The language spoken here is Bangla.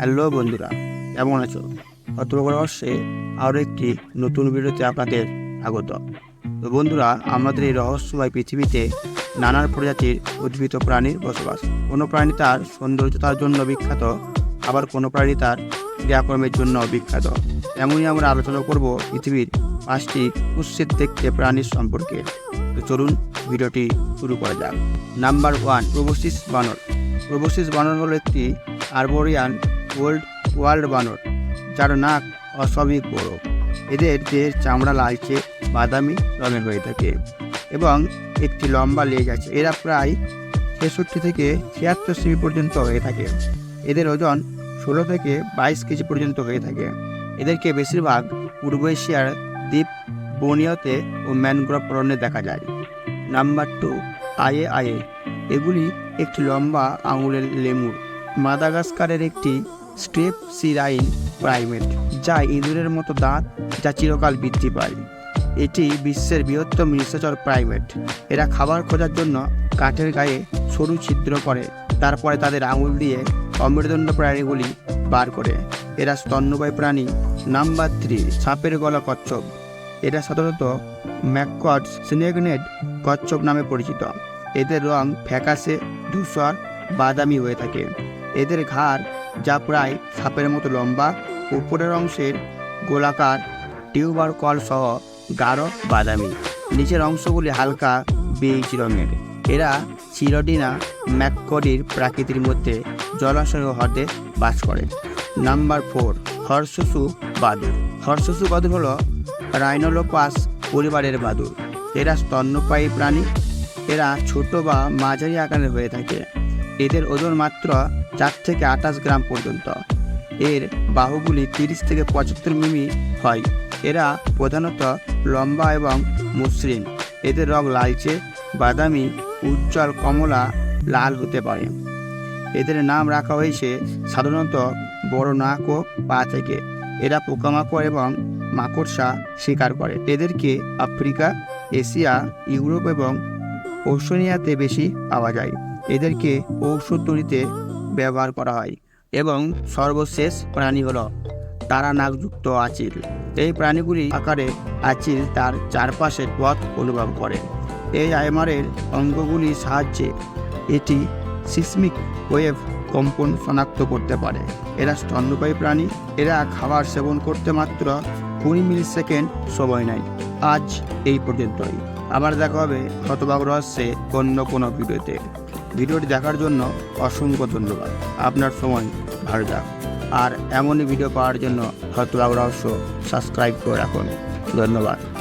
হ্যালো বন্ধুরা, কেমন আছো? অত্রবর্ষে আরও একটি নতুন ভিডিওতে আপনাদের স্বাগত। তো বন্ধুরা, আমাদের এই রহস্যময় পৃথিবীতে নানান প্রজাতির উদ্ভিদ প্রাণীর বসবাস। কোনো প্রাণী তার সৌন্দর্যতার জন্য বিখ্যাত, আবার কোনো প্রাণী তার ক্রিয়াকর্মের জন্য বিখ্যাত। এমনই আমরা আলোচনা করব পৃথিবীর পাঁচটি কুৎসিত দেখতে প্রাণীর সম্পর্কে। তো চলুন ভিডিওটি শুরু করা যাক। নাম্বার ওয়ান প্রোবোসিস বানর। প্রোবোসিস বানর হলো একটি আরবোরিয়ান ওল্ড ওয়ার্ল্ড বানর, যার নাক অস্বাভাবিক বড় এদের দেহের চামড়া লালচে বাদামি রঙের হয়ে থাকে এবং একটি লম্বা লেজ আছে। এরা প্রায় ছেষট্টি থেকে ছিয়াত্তর সেমি পর্যন্ত হয়ে থাকে। এদের ওজন ষোলো থেকে বাইশ কেজি পর্যন্ত হয়ে থাকে। এদেরকে বেশিরভাগ পূর্ব এশিয়ার দ্বীপ বনিয়তে ও ম্যানগ্রোভ অরণ্যে দেখা যায়। নাম্বার টু, আয়ে আয়ে। এগুলি একটি লম্বা আঙুলের লেমুর। মাদাগাস্কারের একটি স্টেপ সিরাইন প্রাইমেট, যা ইঁদুরের মতো দাঁত যা চিরকাল বৃদ্ধি পায়। এটি বিশ্বের বৃহত্তম নিশাচর প্রাইমেট। এরা খাবার খোঁজার জন্য কাঠের গায়ে সরু ছিদ্র করে, তারপরে তাদের আঙুল দিয়ে অমৃদণ্ড প্রাণীগুলি বার করে। এরা স্তন্যবায়ী প্রাণী নাম্বার থ্রি, সাপের গলা কচ্ছপ। এরা সাধারণত ম্যাককট সিনেগনেট কচ্ছপ নামে পরিচিত। এদের রং ফ্যাকাশে ধূসর, বাদামি হয়ে থাকে। এদের ঘাড় যা প্রায় সাপের মতো লম্বা, উপরের অংশের গোলাকার টিউবার কল সহ গাঢ় বাদামি। নিচের অংশগুলি হালকা বেজ রঙের। এরা চিরডিনা ম্যাককডির প্রাকৃতির মধ্যে জলাশয় হ্রদে বাস করে। নাম্বার ফোর, হর্ষসু বাদুর। হর্ষসু বাদুর হলো রাইনোলোপাস পরিবারের বাদুর। এরা স্তন্যপায়ী প্রাণী। এরা ছোট বা মাঝারি আকারের হয়ে থাকে। এদের ওজন মাত্র চার থেকে আঠাশ গ্রাম পর্যন্ত। এর বাহুগুলি তিরিশ থেকে পঁচাত্তর মিমি হয়। এরা প্রধানত লম্বা এবং মসৃণ। এদের রং লালচে, বাদামি, উজ্জ্বল, কমলা, লাল হতে পারে। এদের নাম রাখা হয়েছে সাধারণত বড় নাক ও পা থেকে। এরা পোকামাকড় এবং মাকড়সা শিকার করে। এদেরকে আফ্রিকা, এশিয়া, ইউরোপ এবং ওশনিয়াতে বেশি পাওয়া যায়। এদেরকে ঔষধ তৈরিতে ব্যবহার করা হয় এবং সর্বশেষ প্রাণী হলো তারা নাকযুক্ত আচিল। এই প্রাণীগুলি আকারে আচিল তার চারপাশের পথ অনুভব করে। এই আইমারের অঙ্গগুলির সাহায্যে এটি সিসমিক ওয়েভ কম্পন শনাক্ত করতে পারে। এরা স্তন্যপায়ী প্রাণী। এরা খাবার সেবন করতে মাত্র কুড়ি মিলি সেকেন্ড সময় নেয়। আজ এই পর্যন্তই। আবার দেখা হবে হতবাগ রহস্যে অন্য কোনো ভিডিওতে। ভিডিওটি দেখার জন্য অসংখ্য ধন্যবাদ। আপনার সময় ভালো যাক। আর এমনই ভিডিও পাওয়ার জন্য হতবাগ রহস্য সাবস্ক্রাইব করে রাখুন। ধন্যবাদ।